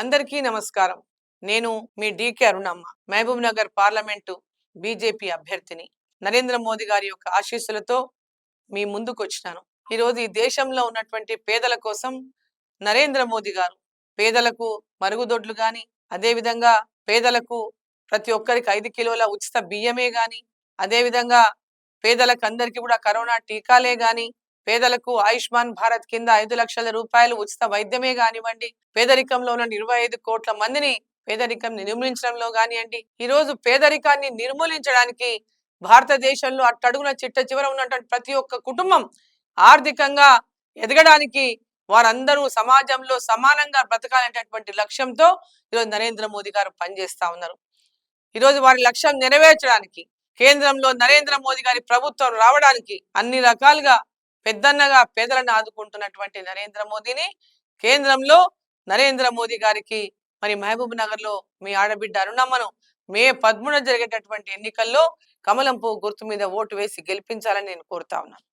అందరికీ నమస్కారం. నేను మీ డికే అరుణమ్మ మహబూబ్ నగర్ పార్లమెంటు బీజేపీ అభ్యర్థిని. నరేంద్ర మోదీ గారి యొక్క ఆశీస్సులతో మీ ముందుకు వచ్చినాను ఈరోజు ఈ దేశంలో ఉన్నటువంటి పేదల కోసం నరేంద్ర మోదీ గారు పేదలకు మరుగుదొడ్లు కానీ అదేవిధంగా పేదలకు ప్రతి ఒక్కరికి ఐదు కిలోల ఉచిత బియ్యమే కానీ అదేవిధంగా పేదలకు అందరికీ కూడా కరోనా టీకాలే కానీ పేదలకు ఆయుష్మాన్ భారత్ కింద ఐదు లక్షల రూపాయలు ఉచిత వైద్యమే కానివ్వండి పేదరికంలో ఉన్న ఇరవై ఐదు కోట్ల మందిని పేదరికం నిర్మూలించడంలో కానివ్వండి ఈ రోజు పేదరికాన్ని నిర్మూలించడానికి భారతదేశంలో అట్టడుగున చిట్ట చివర ఉన్నటువంటి ప్రతి ఒక్క కుటుంబం ఆర్థికంగా ఎదగడానికి వారందరూ సమాజంలో సమానంగా బ్రతకాలనేటటువంటి లక్ష్యంతో ఈరోజు నరేంద్ర మోదీ గారు పనిచేస్తా ఉన్నారు. ఈరోజు వారి లక్ష్యం నెరవేర్చడానికి కేంద్రంలో నరేంద్ర మోదీ గారి ప్రభుత్వం రావడానికి అన్ని రకాలుగా పెద్దన్నగా పేదలను ఆదుకుంటున్నటువంటి నరేంద్ర మోదీని కేంద్రంలో నరేంద్ర మోదీ గారికి మరి మహబూబ్ నగర్లో మీ ఆడబిడ్డ అరుణమ్మను మే పదమూడున జరిగేటటువంటి ఎన్నికల్లో కమలం పువ్వు గుర్తు మీద ఓటు వేసి గెలిపించాలని నేను కోరుతా ఉన్నాను.